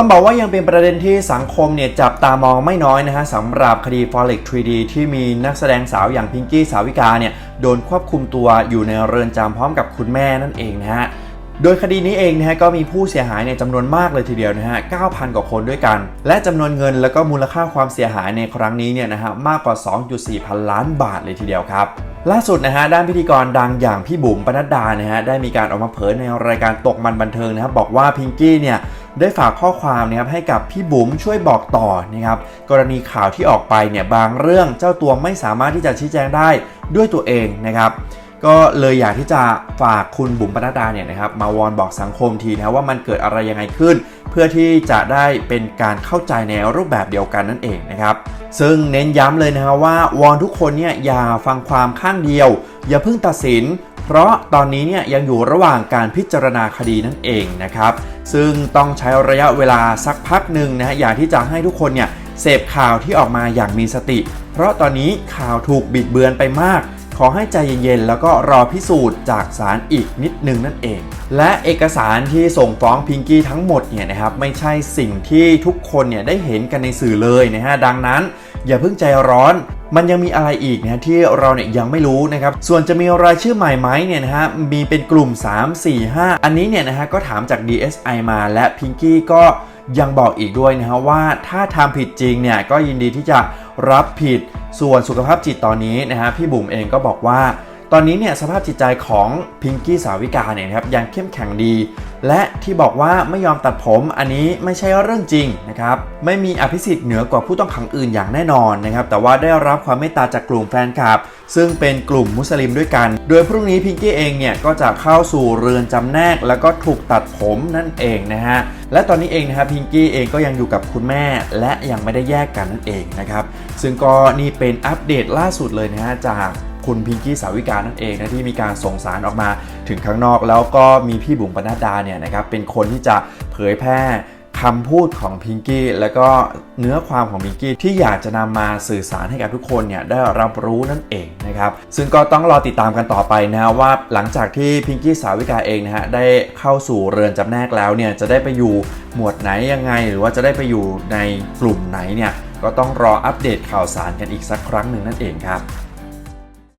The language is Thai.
ต้องบอกว่ายังเป็นประเด็นที่สังคมเนี่ยจับตามองไม่น้อยนะฮะสำหรับคดี Forex 3D ที่มีนักแสดงสาวอย่างพิงกี้สาวิกาเนี่ยโดนควบคุมตัวอยู่ในเรือนจำพร้อมกับคุณแม่นั่นเองนะฮะโดยคดีนี้เองนะฮะก็มีผู้เสียหายในยจำนวนมากเลยทีเดียวนะฮะ 9,000 กว่าคนด้วยกัน และจำนวนเงินแล้วก็มูลค่าความเสียหายในครั้งนี้เนี่ยนะฮะมากกว่า 2.4 พันล้านบาทเลยทีเดียวครับ ล่าสุดนะฮะด้านพิธีกรดังอย่างพี่บุ๋มปนัดดานะฮะได้มีการออกมาเผยในรายการตกมันบันเทิงนะครับบอกว่าพิงกี้เนี่ย ได้ฝากข้อความนะครับให้กับพี่บุ๋มช่วยบอกต่อนะครับกรณีข่าวที่ออกไปเนี่ยบางเรื่องเจ้าตัวไม่สามารถที่จะชี้แจงได้ด้วยตัวเองนะครับก็เลยอยากที่จะฝากคุณบุ๋มปนัดดาเนี่ยนะครับมาวอนบอกสังคมทีนะว่ามันเกิดอะไรยังไงขึ้น เพื่อที่จะได้เป็นการเข้าใจในรูปแบบเดียวกันนั่นเองนะครับ ซึ่งเน้นย้ำเลยนะครับว่าวอนทุกคนเนี่ยอย่าฟังความข้างเดียว อย่าเพิ่งตัดสิน เพราะตอนนี้เนี่ยยังอยู่ระหว่างการพิจารณาคดีนั่นเองนะครับ ซึ่งต้องใช้ระยะเวลาสักพักหนึ่งนะฮะอยากที่จะให้ทุกคนเนี่ยเสพข่าวที่ออกมาอย่างมีสติ เพราะตอนนี้ข่าวถูกบิดเบือนไปมาก ขอให้ใจเย็นๆแล้วก็รอพิสูจน์จากศาลอีกนิดนึงนั่นเอง และเอกสารที่ส่งฟ้องพิงกี้ทั้งหมดเนี่ยนะครับไม่ใช่สิ่งที่ทุกคนเนี่ยได้เห็นกันในสื่อเลยนะฮะดังนั้น อย่าเพิ่งใจร้อนมันยังมีอะไรอีกนะที่เราเนี่ยยังไม่รู้นะครับ ส่วนจะมีรายชื่อใหม่ไหมเนี่ยนะฮะ มีเป็นกลุ่ม 3 4 5 อันนี้เนี่ยนะฮะก็ถามจาก DSI มาและพิงกี้ก็ยังบอกอีกด้วยนะฮะว่าถ้าทำผิดจริงเนี่ยก็ยินดีที่จะรับผิด ส่วนสุขภาพจิตตอนนี้นะฮะพี่บุ๋มเองก็บอกว่า ตอนนี้เนี่ยสภาพจิตใจของพิงกี้สาวิกาเนี่ยนะครับยังเข้มแข็งดี และที่บอกว่าไม่ยอมตัดผมอันนี้ไม่ใช่เรื่องจริงนะครับไม่มีอภิสิทธิ์เหนือกว่าผู้ต้องขังอื่นอย่างแน่นอนนะครับแต่ว่าได้รับความเมตตาจากกลุ่มแฟนคลับ ซึ่งเป็นกลุ่มมุสลิมด้วยกัน โดยพรุ่งนี้พิงกี้เองเนี่ยก็จะเข้าสู่เรือนจำแนก แล้วก็ถูกตัดผมนั่นเองนะฮะและตอนนี้เองนะครับพิงกี้เองก็ยังอยู่กับคุณแม่ และยังไม่ได้แยกกันนั่นเองนะครับซึ่งก็นี่เป็นอัปเดตล่าสุดเลยนะฮะจาก คุณพิงกี้สาวิกานั่นเองนะที่มีการส่งสารออกมาถึงข้างนอก แล้วก็มีพี่บุ๋มปนัดดาเนี่ยนะครับเป็นคนที่จะเผยแพร่คำพูดของพิงกี้แล้วก็เนื้อความของพิงกี้ที่อยากจะนำมาสื่อสารให้กับทุกคนเนี่ยได้รับรู้นั่นเองนะครับซึ่งก็ต้องรอติดตามกันต่อไปนะฮะว่าหลังจากที่พิงกี้สาวิกาเองนะฮะได้เข้าสู่เรือนจำแนกแล้วเนี่ยจะได้ไปอยู่หมวดไหนยังไง หรือว่าจะได้ไปอยู่ในกลุ่มไหนเนี่ยก็ต้องรออัปเดตข่าวสารกันอีกสักครั้งหนึ่งนั่นเองครับ